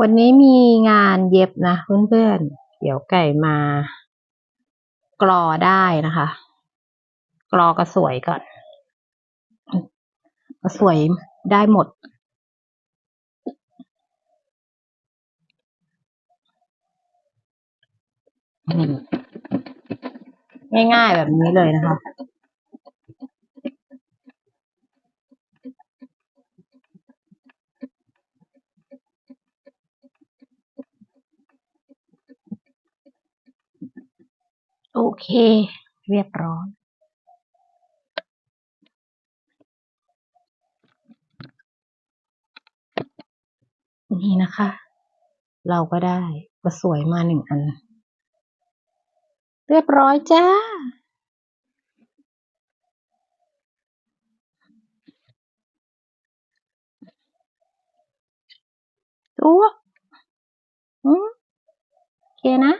วันนี้มีงานเย็บนะเพื่อนๆ เดี๋ยวไก่มา กรอได้นะคะ กรอกระสวยก่อน กระสวยได้หมด ง่ายๆแบบนี้เลยนะคะ โอเค เรียบร้อยนี่นะคะ เราก็ได้กระสวยมาหนึ่งอัน เรียบร้อยจ้า ตัวอืมโอเคนะ